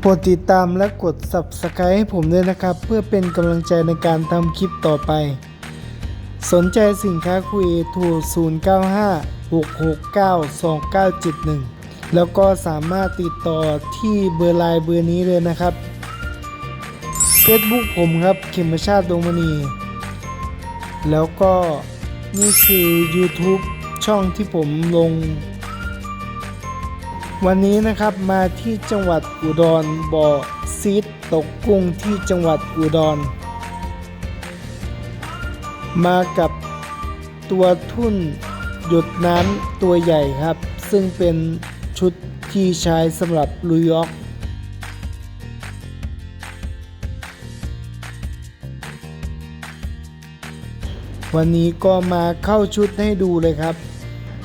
โปรดติดตามและกด Subscribe ให้ผมด้วยนะครับ เพื่อเป็นกำลังใจในการทำคลิปต่อไป สนใจสินค้าคุยโทร095 669 2971 แล้วก็สามารถติดต่อที่เบอร์ไลน์เบอร์นี้เลยนะครับ Facebook ผมครับเขมชาติดวงมณี แล้วก็นี่คือ YouTube ช่องที่ผมลง วันนี้นะครับมาที่จังหวัดอุดรบ่อซีดตกกุ้งที่จังหวัดอุดร มากับตัวทุ่นหยดน้ำตัวใหญ่ครับ ซึ่งเป็นชุดที่ใช้สำหรับลุยออกวันนี้ก็มาเข้าชุดให้ดูเลยครับ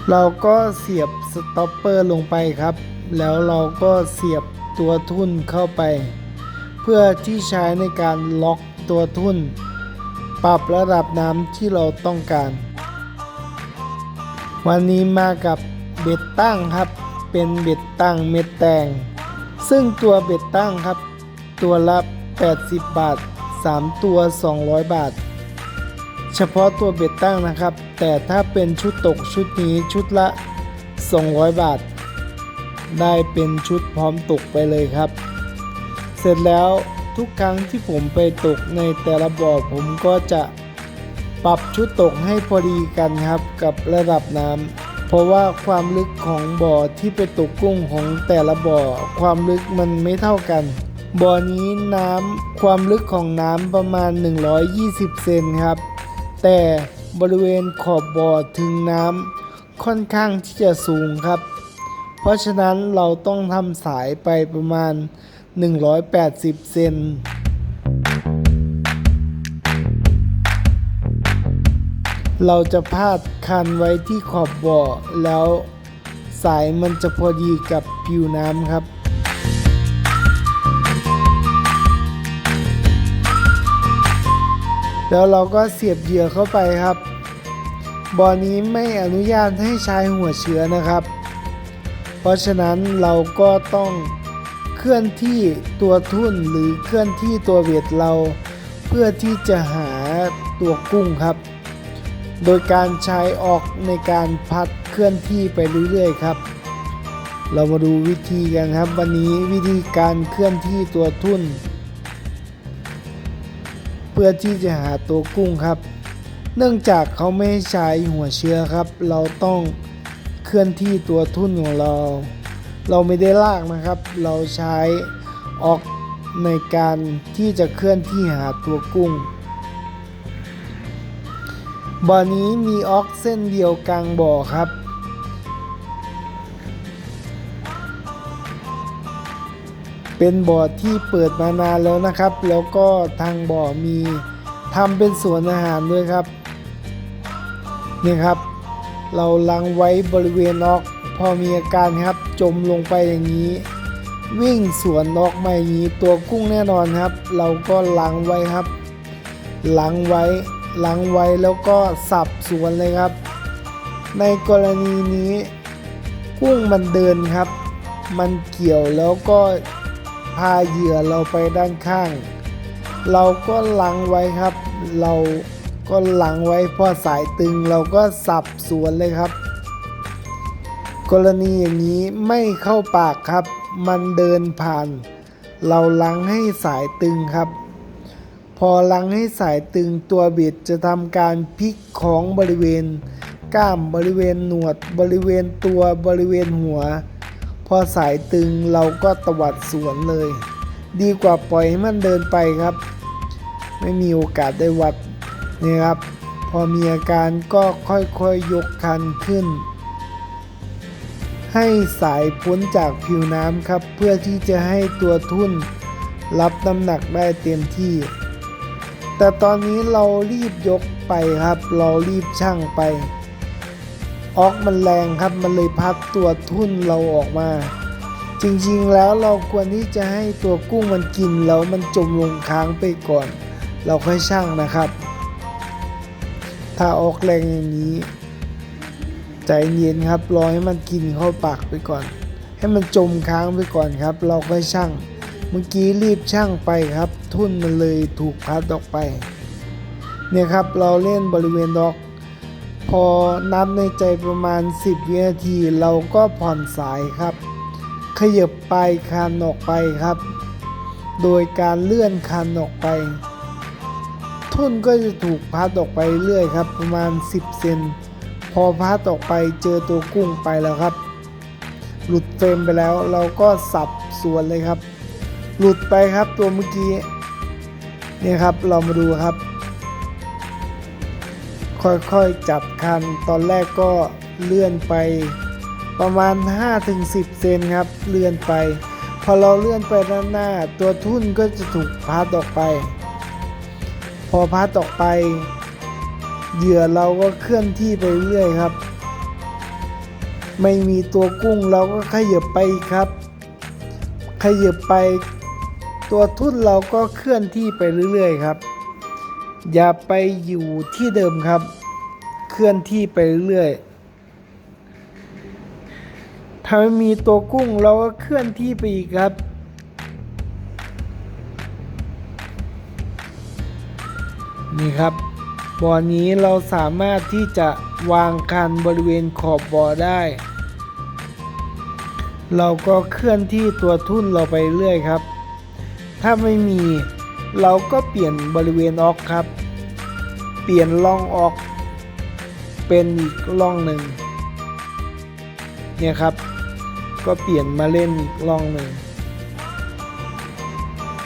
เราก็เสียบสต็อปเปอร์ลงไปครับ แล้วเราก็เสียบตัวทุ่นเข้าไป เพื่อที่ใช้ในการล็อกตัวทุ่น ปรับระดับน้ำที่เราต้องการ วันนี้มากับเบ็ดตั้งครับ เป็นเบ็ดตั้งเม็ดแตง ซึ่งตัวเบ็ดตั้งครับ ตัวละ 80 บาท 3 ตัว 200 บาท เฉพาะตัวเบ็ดตั้งนะครับ แต่ถ้าเป็นชุดตกชุดนี้ชุดละ 200 บาท ได้เป็นชุดพร้อมตกไปเลยครับ เสร็จแล้วทุกครั้งที่ผมไปตกในแต่ละบ่อผมก็จะปรับชุดตกให้พอดีกันครับกับระดับน้ำเพราะว่าความลึกของบ่อที่ไปตกกุ้งของแต่ละบ่อ ความลึกมันไม่เท่ากันบ่อนี้น้ำความลึกของน้ำประมาณ 120 เซนครับ แต่บริเวณขอบบ่อถึงน้ำค่อนข้างที่จะสูงครับ เพราะฉะนั้นเราต้องทำสายไปประมาณ 180 เซนเราจะพาดคันไว้ที่ขอบบ่อ แล้วสายมันจะพอดีกับผิวน้ำครับ แล้วเราก็เสียบเหยื่อเข้าไปครับบ่อนี้ไม่อนุญาตให้ใช้หัวเชื้อนะครับ เพราะฉะนั้นเราก็ต้องเคลื่อนที่ตัวทุ่นหรือเคลื่อนที่ตัวเบ็ดเรา เพื่อที่จะหาตัวกุ้งครับ โดยการใช้ออกในการพัดเคลื่อนที่ไปเรื่อยๆครับ เรามาดูวิธีกันครับ วันนี้วิธีการเคลื่อนที่ตัวทุ่น เพื่อที่จะหาตัวกุ้งครับ เนื่องจากเขาไม่ใช้หัวเชื้อครับ เราต้องเคลื่อนที่ตัวทุ่นของเรา เราไม่ได้ลากนะครับ เราใช้ออกในการที่จะเคลื่อนที่หาตัวกุ้งบ่อนี้มีออกเส้นเดียวกลางบ่อครับ เป็นบ่อที่เปิดมานานแล้วนะครับ แล้วก็ทางบ่อมีทำเป็นสวนอาหารด้วยครับนี่ครับ เราลังไว้บริเวณนอก พอมีอาการครับจมลงไปอย่างนี้ วิ่งสวนนอกมาอย่างนี้ตัวกุ้งแน่นอนครับ เราก็ลังไว้ครับลังไว้ลังไว้แล้วก็สับสวนเลยครับ ในกรณีนี้กุ้งมันเดินครับ มันเกี่ยวแล้วก็ พาเหยื่อเราไปด้านข้าง เราก็ลังไว้ครับ เราก็ลังไว้พอสายตึงเราก็สับสวนเลยครับ กรณีอย่างนี้ไม่เข้าปากครับ มันเดินผ่าน เราลังให้สายตึงครับ พอลังให้สายตึงตัวบิดจะทำการพลิกของบริเวณ กล้ามบริเวณหนวดบริเวณตัวบริเวณหัว อสายตึงเราก็ตวัดสวนเลย ดีกว่าปล่อยให้มันเดินไปครับ ไม่มีโอกาสได้วัดนี่ครับ พอมีอาการก็ค่อยๆยยกคันขึ้น ให้สายพ้นจากผิวน้ำครับ เพื่อที่จะให้ตัวทุ่นรับน้ำหนักได้เต็มที่ แต่ตอนนี้เรารีบยกไปครับ เรารีบช่างไป ออกมันแรงครับมันเลยพัดตัวทุ่นเราออกมา จริงๆแล้วเราควรที่จะให้ตัวกุ้งมันกินแล้วมันจมลงค้างไปก่อน เราค่อยช่างนะครับ ถ้าออกแรงอย่างนี้ ใจเย็นครับรอให้มันกินเข้าปากไปก่อน ให้มันจมค้างไปก่อนครับ เราค่อยช่างเมื่อกี้รีบช่างไปครับ ทุ่นมันเลยถูกพัดออกไป เนี่ยครับเราเล่นบริเวณดอก อนับในใจประมาณ 10 วินาที เราก็ผ่อนสายครับ ขยับปลายคันออกไปครับ โดยการเลื่อนคันออกไป ทุ่นก็จะถูกพัดออกไปเรื่อยครับ ประมาณ 10 เซนพอพัดออกไปเจอตัวกุ้งไปแล้วครับ หลุดเฟรมไปแล้วเราก็สับส่วนเลยครับ หลุดไปครับตัวเมื่อกี้นี่ครับเรามาดูครับ ค่อยๆจับคัน ตอนแรกก็เลื่อนไปประมาณ 5-10 เซนครับ เลื่อนไป พอเราเลื่อนไปด้านหน้า ตัวทุ่นก็จะถูกพัดออกไป พอพัดออกไป เหยื่อเราก็เคลื่อนที่ไปเรื่อยครับ ไม่มีตัวกุ้งเราก็ขยับไปครับ ขยับไป ตัวทุ่นเราก็เคลื่อนที่ไปเรื่อยๆครับ อย่าไปอยู่ที่เดิมครับ เคลื่อนที่ไปเรื่อยถ้าไม่มีตัวกุ้งเราก็เคลื่อนที่ไปอีกครับ นี่ครับบ่อนี้เราสามารถที่จะวางคันบริเวณขอบบ่อได้ เราก็เคลื่อนที่ตัวทุ่นเราไปเรื่อยครับ ถ้าไม่มี เราก็เปลี่ยนบริเวณออกครับ เปลี่ยนล่องออก เป็นอีกล่องหนึ่งเนี่ยครับ ก็เปลี่ยนมาเล่นอีกล่องหนึ่ง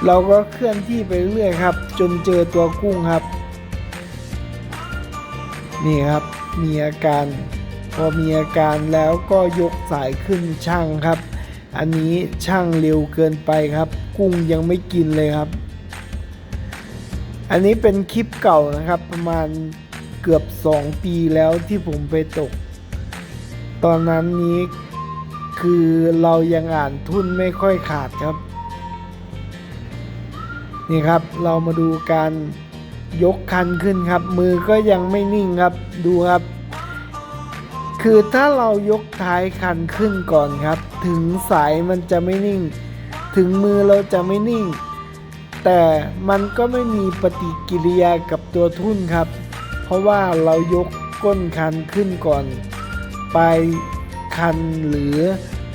เราก็เคลื่อนที่ไปเรื่อยครับ จนเจอตัวกุ้งครับ นี่ครับมีอาการพอมีอาการแล้วก็ยกสายขึ้นช่างครับ อันนี้ช่างเร็วเกินไปครับ กุ้งยังไม่กินเลยครับ อันนี้เป็นคลิปเก่านะครับ ประมาณเกือบ 2 ปีแล้วที่ผมไปตก ตอนนั้นนี้คือเรายังอ่านทุนไม่ค่อยขาดครับ นี่ครับเรามาดูการยกคันขึ้นครับ มือก็ยังไม่นิ่งครับดูครับ คือถ้าเรายกท้ายคันขึ้นก่อนครับ ถึงสายมันจะไม่นิ่ง ถึงมือเราจะไม่นิ่ง แต่มันก็ไม่มีปฏิกิริยากับตัวทุ่นครับ เพราะว่าเรายกก้นคันขึ้นก่อน ปลายคันหรือ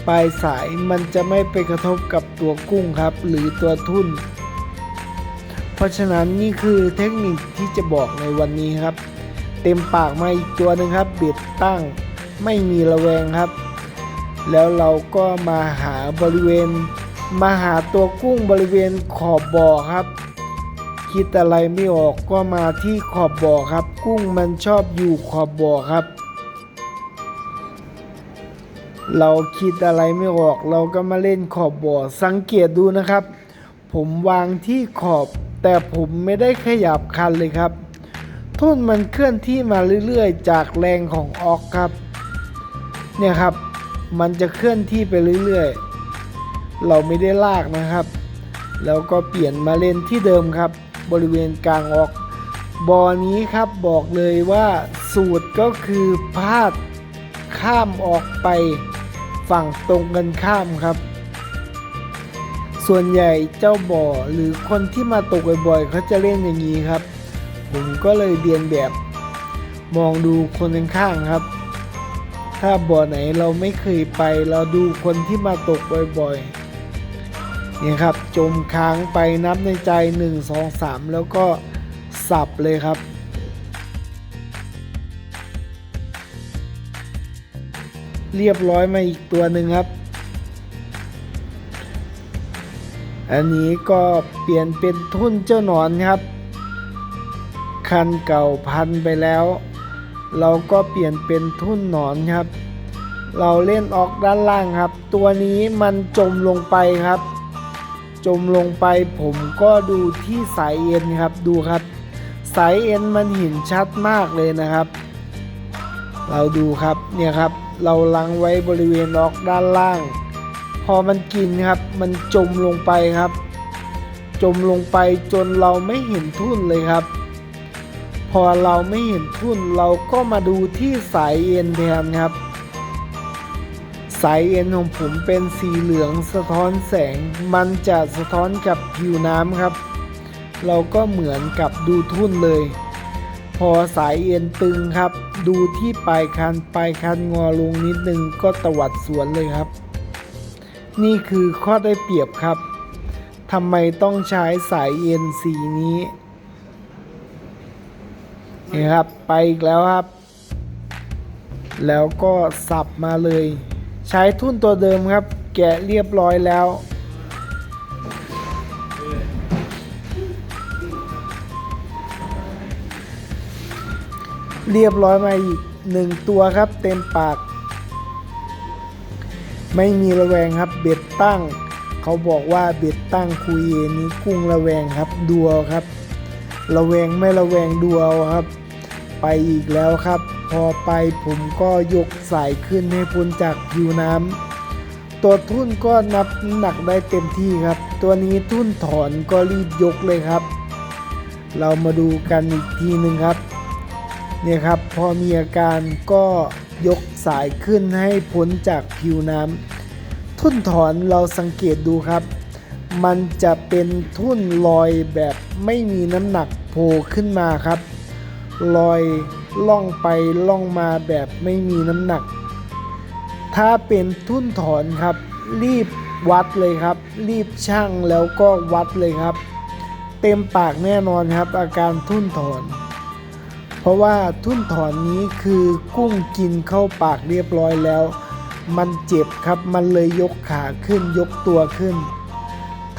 ปลายสายมันจะไม่ไปกระทบกับตัวกุ้งครับ หรือตัวทุ่น เพราะฉะนั้นนี่คือเทคนิคที่จะบอกในวันนี้ครับ เต็มปากมาอีกตัวหนึ่งครับเบ็ดตั้งไม่มีระแวงครับ แล้วเราก็มาหาบริเวณ มาหาตัวกุ้งบริเวณขอบบ่อครับ คิดอะไรไม่ออกก็มาที่ขอบบ่อครับ กุ้งมันชอบอยู่ขอบบ่อครับ เราคิดอะไรไม่ออก เราก็มาเล่นขอบบ่อสังเกตดูนะครับ ผมวางที่ขอบ แต่ผมไม่ได้ขยับคันเลยครับทุ่นมันเคลื่อนที่มาเรื่อยๆ จากแรงของออกครับ เนี่ยครับ มันจะเคลื่อนที่ไปเรื่อยๆ เราไม่ได้ลากนะครับ แล้วก็เปลี่ยนมาเล่นที่เดิมครับ บริเวณกลางออกบอนี้ครับบอกเลยว่าสูตรก็คือพาดข้ามออกไปฝั่งตรงกันข้ามครับ ส่วนใหญ่เจ้าบ่อหรือคนที่มาตกบ่อยๆเขาจะเล่นอย่างนี้ครับ ผมก็เลยเรียนแบบ มองดูคนข้างๆครับ ถ้าบ่อไหนเราไม่เคยไปเราดูคนที่มาตกบ่อยๆ นี่ครับจมค้างไปนับในใจ 1 2 3 แล้วก็สับเลยครับ เรียบร้อยมาอีกตัวหนึ่งครับ อันนี้ก็เปลี่ยนเป็นทุ่นเจ้าหนอนครับ คันเก่าพันไปแล้ว เราก็เปลี่ยนเป็นทุ่นหนอนครับ เราเล่นออกด้านล่างครับ ตัวนี้มันจมลงไปครับ จมลงไปผมก็ดูที่สายเอ็นครับดูครับ สายเอ็นมันเห็นชัดมากเลยนะครับ เราดูครับเนี่ยครับ เราลังไว้บริเวณออกด้านล่าง พอมันกินครับ มันจมลงไปครับ จมลงไปจนเราไม่เห็นทุ่นเลยครับ พอเราไม่เห็นทุ่นเราก็มาดูที่สายเอ็นแทนครับ สายเอ็นของผมเป็นสีเหลืองสะท้อนแสง มันจะสะท้อนกับผิวน้ำครับ เราก็เหมือนกับดูทุ่นเลย พอสายเอ็นตึงครับ ดูที่ปลายคันปลายคันงอลงนิดนึงก็ตวัดสวนเลยครับ นี่คือข้อได้เปรียบครับทำไมต้องใช้สายเอ็นสีนี้นี่ครับไปอีกแล้วครับ แล้วก็สับมาเลย ใช้ทุ่นตัวเดิมครับ แกะเรียบร้อยแล้ว เรียบร้อยมาอีกหนึ่งตัวครับเต็มปาก ไม่มีระแวงครับเบ็ดตั้ง เขาบอกว่าเบ็ดตั้งคุยนี้กุ้งระแวงครับดูเอาครับ ระแวงไม่ระแวงดูเอาครับ ไปอีกแล้วครับ พอไปผมก็ยกสายขึ้นให้พ้นจากผิวน้ำตัวทุ่นก็นับหนักได้เต็มที่ครับ ตัวนี้ทุ่นถอนก็รีบยกเลยครับ เรามาดูกันอีกทีหนึ่งครับเนี่ยครับพอมีอาการก็ยกสายขึ้นให้พ้นจากผิวน้ำทุ่นถอนเราสังเกตดูครับ มันจะเป็นทุ่นลอยแบบไม่มีน้ำหนักโผล่ขึ้นมาครับ ลอยล่องไปล่องมาแบบไม่มีน้ำหนัก ถ้าเป็นทุ่นถอนครับ รีบวัดเลยครับ รีบชั่งแล้วก็วัดเลยครับ เต็มปากแน่นอนครับ อาการทุ่นถอน เพราะว่าทุ่นถอนนี้คือกุ้งกินเข้าปากเรียบร้อยแล้ว มันเจ็บครับมันเลยยกขาขึ้นยกตัวขึ้น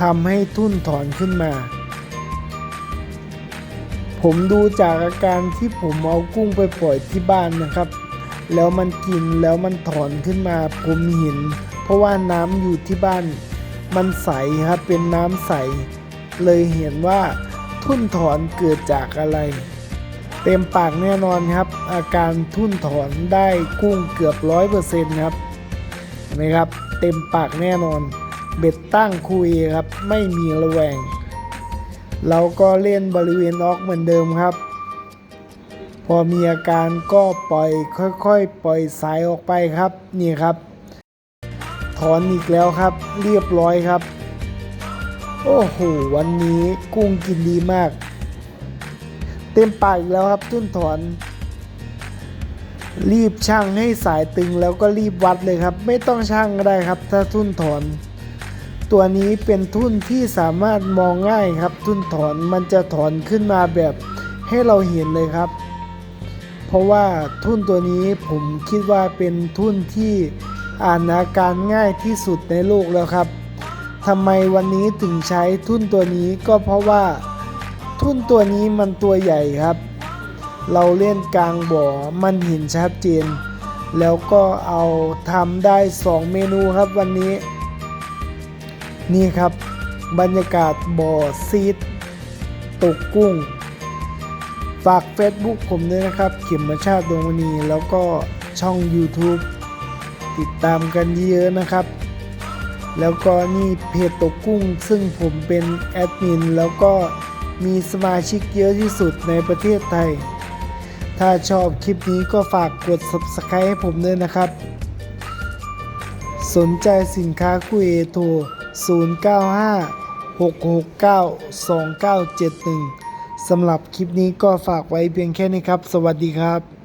ทำให้ทุ่นถอนขึ้นมา ผมดูจากอาการที่ผมเอากุ้งไปปล่อยที่บ้านนะครับ แล้วมันกินแล้วมันถอนขึ้นมาผมเห็น เพราะว่าน้ำอยู่ที่บ้าน มันใสครับเป็นน้ำใส เลยเห็นว่าทุ่นถอนเกิดจากอะไร เต็มปากแน่นอนครับ อาการทุ่นถอนได้กุ้งเกือบร้อยเปอร์เซ็นต์ครับนไหมครับ เต็มปากแน่นอน เบ็ดตั้งคุยครับ ไม่มีระแวง เราก็เล่นบริเวณออกเหมือนเดิมครับ พอมีอาการก็ปล่อยค่อยๆ ปล่อยสายออกไปครับนี่ครับ ถอนอีกแล้วครับ เรียบร้อยครับ โอ้โหวันนี้กุ้งกินดีมาก เต็มปากอีกแล้วครับทุ่นถอน รีบช่างให้สายตึงแล้วก็รีบวัดเลยครับ ไม่ต้องช่างก็ได้ครับ ถ้าทุ่นถอน ตัวนี้เป็นทุ่นที่สามารถมองง่ายครับ ทุ่นถอนมันจะถอนขึ้นมาแบบให้เราเห็นเลยครับ เพราะว่าทุ่นตัวนี้ผมคิดว่าเป็นทุ่นที่อ่านอาการง่ายที่สุดในโลกแล้วครับทำไมวันนี้ถึงใช้ทุ่นตัวนี้ก็เพราะว่า ทุ่นตัวนี้มันตัวใหญ่ครับ เราเล่นกลางบ่อมันเห็นชัดเจน แล้วก็เอาทำได้ 2 เมนูครับวันนี้ นี่ครับ บรรยากาศบ่อซีดตกกุ้ง ฝาก Facebook ผมด้วยนะครับ เข็มมาชาติดวงมณีแล้วก็ช่อง YouTube ติดตามกันเยอะๆนะครับ แล้วก็นี่เพจตกกุ้ง ซึ่งผมเป็นแอดมินแล้วก็มีสมาชิกเยอะที่สุดในประเทศไทย ถ้าชอบคลิปนี้ก็ฝากกด Subscribe ให้ผมด้วยนะครับ สนใจสินค้าคุยโทร 095 669 2971 สำหรับคลิปนี้ก็ฝากไว้เพียงแค่นี้ครับ สวัสดีครับ